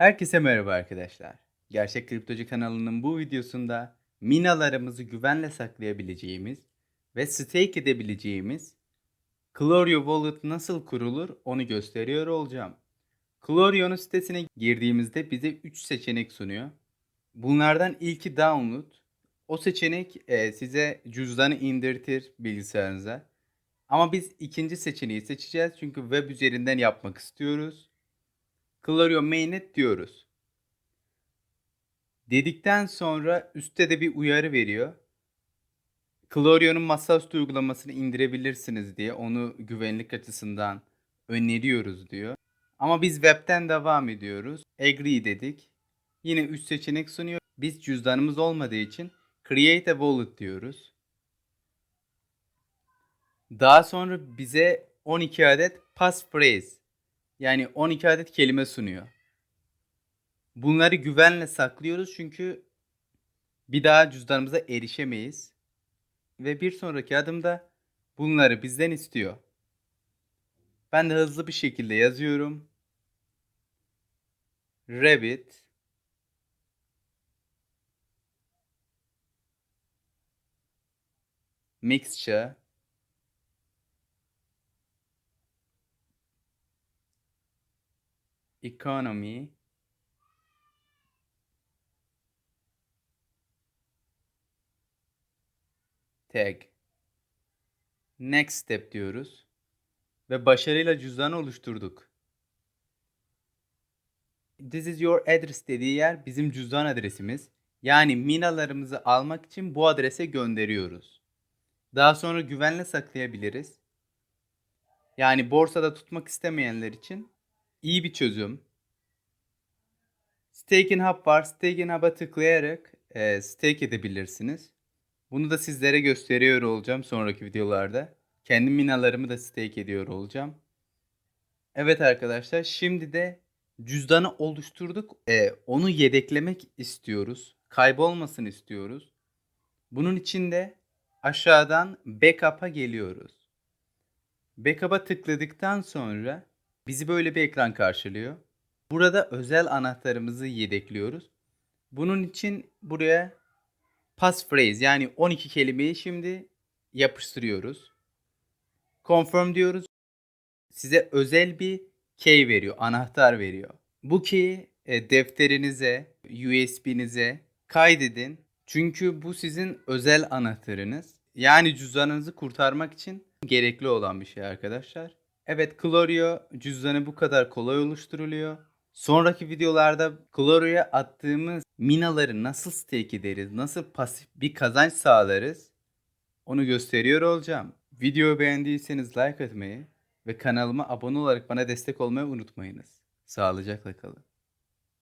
Herkese merhaba arkadaşlar. Gerçek Kriptocu kanalının bu videosunda minalarımızı güvenle saklayabileceğimiz ve stake edebileceğimiz Clorio Wallet nasıl kurulur onu gösteriyor olacağım. Clorio'nun sitesine girdiğimizde bize 3 seçenek sunuyor. Bunlardan ilki download. O seçenek e, size cüzdanı indirtir bilgisayarınıza. Ama biz ikinci seçeneği seçeceğiz çünkü web üzerinden yapmak istiyoruz. Clario diyoruz. Dedikten sonra üstte de bir uyarı veriyor. Clario'nun masaüstü uygulamasını indirebilirsiniz diye onu güvenlik açısından öneriyoruz diyor. Ama biz webten devam ediyoruz. Agree dedik. Yine üst seçenek sunuyor. Biz cüzdanımız olmadığı için Create a Wallet diyoruz. Daha sonra bize 12 adet passphrase yani 12 adet kelime sunuyor. Bunları güvenle saklıyoruz çünkü bir daha cüzdanımıza erişemeyiz. Ve bir sonraki adımda bunları bizden istiyor. Ben de hızlı bir şekilde yazıyorum. Rabbit mixture economy tag next step diyoruz ve başarıyla cüzdanı oluşturduk. This is your address dediği yer bizim cüzdan adresimiz. Yani minalarımızı almak için bu adrese gönderiyoruz. Daha sonra güvenle saklayabiliriz. Yani borsada tutmak istemeyenler için iyi bir çözüm. Staking Hub var. Staking Hub'a tıklayarak e, stake edebilirsiniz. Bunu da sizlere gösteriyor olacağım sonraki videolarda. Kendi minalarımı da stake ediyor olacağım. Evet arkadaşlar şimdi de cüzdanı oluşturduk. E, onu yedeklemek istiyoruz. Kaybolmasın istiyoruz. Bunun için de aşağıdan backup'a geliyoruz. Backup'a tıkladıktan sonra bizi böyle bir ekran karşılıyor. Burada özel anahtarımızı yedekliyoruz. Bunun için buraya passphrase yani 12 kelimeyi şimdi yapıştırıyoruz. Confirm diyoruz. Size özel bir key veriyor, anahtar veriyor. Bu key'i e, defterinize, USB'nize kaydedin. Çünkü bu sizin özel anahtarınız. Yani cüzdanınızı kurtarmak için gerekli olan bir şey arkadaşlar. Evet Clorio cüzdanı bu kadar kolay oluşturuluyor. Sonraki videolarda Clorio'ya attığımız minaları nasıl stake ederiz, nasıl pasif bir kazanç sağlarız onu gösteriyor olacağım. Videoyu beğendiyseniz like atmayı ve kanalıma abone olarak bana destek olmayı unutmayınız. Sağlıcakla kalın.